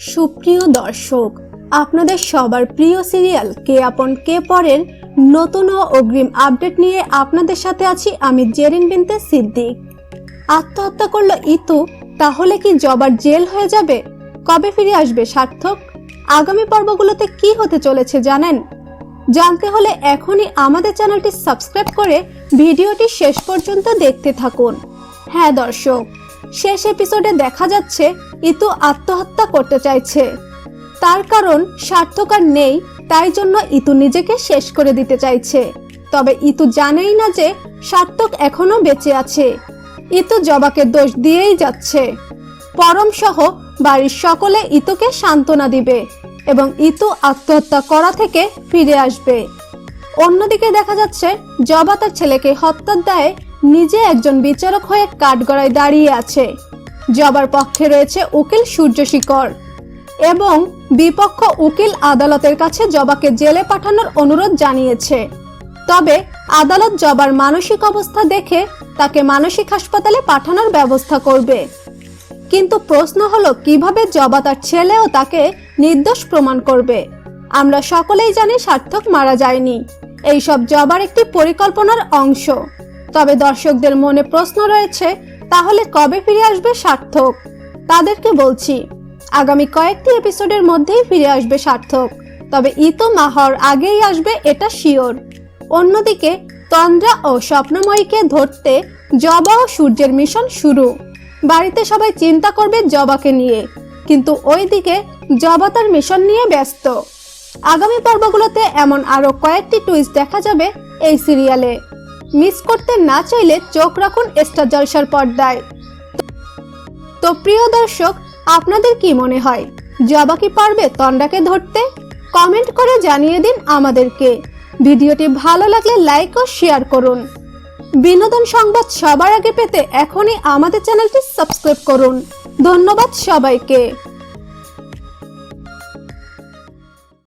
সুপ্রিয় দর্শক, আপনাদের সবার প্রিয় সিরিয়াল কে আপন কে পরের নতুন ও অগ্রিম আপডেট নিয়ে আপনাদের সাথে আছি আমি জেরিন বিনতে সিদ্দিক। আত্মহত্যা করল ইতু, তাহলে কি জবার জেল হয়ে যাবে? কবে ফিরে আসবে সার্থক? আগামী পর্বগুলোতে কি হতে চলেছে জানেন? জানতে হলে এখনই আমাদের চ্যানেলটি সাবস্ক্রাইব করে ভিডিওটি শেষ পর্যন্ত দেখতে থাকুন। হ্যাঁ দর্শক। শেষ এপিসোডে দেখা যাচ্ছে ইতু আত্মহত্যা করতে চাইছে। তার কারণ সার্থক আর নেই, তাই জন্য ইতু নিজেকে শেষ করে দিতে চাইছে। তবে ইতু জানেই না যে সার্থক এখনও বেঁচে আছে। ইতু জবাকে দোষ দিয়েই যাচ্ছে। পরম সহ বাড়ির সকলে ইতুকে সান্ত্বনা দিবে এবং ইতু আত্মহত্যা করা থেকে ফিরে আসবে। অন্যদিকে দেখা যাচ্ছে জবা তার ছেলেকে হত্যার দায়ে নিজে একজন বিচারক হয়ে কাঠগড়ায় দাঁড়িয়ে আছে। জবার পক্ষে রয়েছে উকিল সূর্যশিকর এবং বিপক্ষ উকিল আদালতের কাছে জবাকে জেলে পাঠানোর অনুরোধ জানিয়েছে। তবে আদালত জবার মানসিক অবস্থা দেখে তাকে মানসিক হাসপাতালে পাঠানোর ব্যবস্থা করবে। কিন্তু প্রশ্ন হলো, কীভাবে জবা তার ছেলেও তাকে নির্দোষ প্রমাণ করবে? আমরা সকলেই জানি সার্থক মারা যায়নি। এইসব জবার একটি পরিকল্পনার অংশ। তবে দর্শকদের মনে প্রশ্ন রয়েছে, তাহলে কবে ফিরে আসবে সার্থক? তাদেরকে বলছি, আগামী কয়েকটি এপিসোডের মধ্যেই ফিরে আসবে সার্থক, তবে ইতো মাহর আগেই আসবে এটা শিওর। অন্যদিকে, তন্দ্রা ও স্বপ্নময়ীকে ধরতে জবা ও সূর্যের মিশন শুরু। বাড়িতে সবাই চিন্তা করবে জবাকে নিয়ে, কিন্তু ওইদিকে জবা তার মিশন নিয়ে ব্যস্ত। আগামী পর্বগুলোতে এমন আরও কয়েকটি টুইস্ট দেখা যাবে এই সিরিয়ালে মিস করতে না চাইলে চোখ রাখুন স্টার জলসার পর্দায়। তো প্রিয় দর্শক, আপনাদের কি মনে হয়? জবা কি পারবে তন্ডাকে ধরতে? কমেন্ট করে জানিয়ে দিন আমাদেরকে। ভিডিওটি ভালো লাগলে লাইক ও শেয়ার করুন। বিনোদন সংবাদ সবার আগে পেতে এখনই আমাদের চ্যানেলটি সাবস্ক্রাইব করুন। ধন্যবাদ সবাইকে।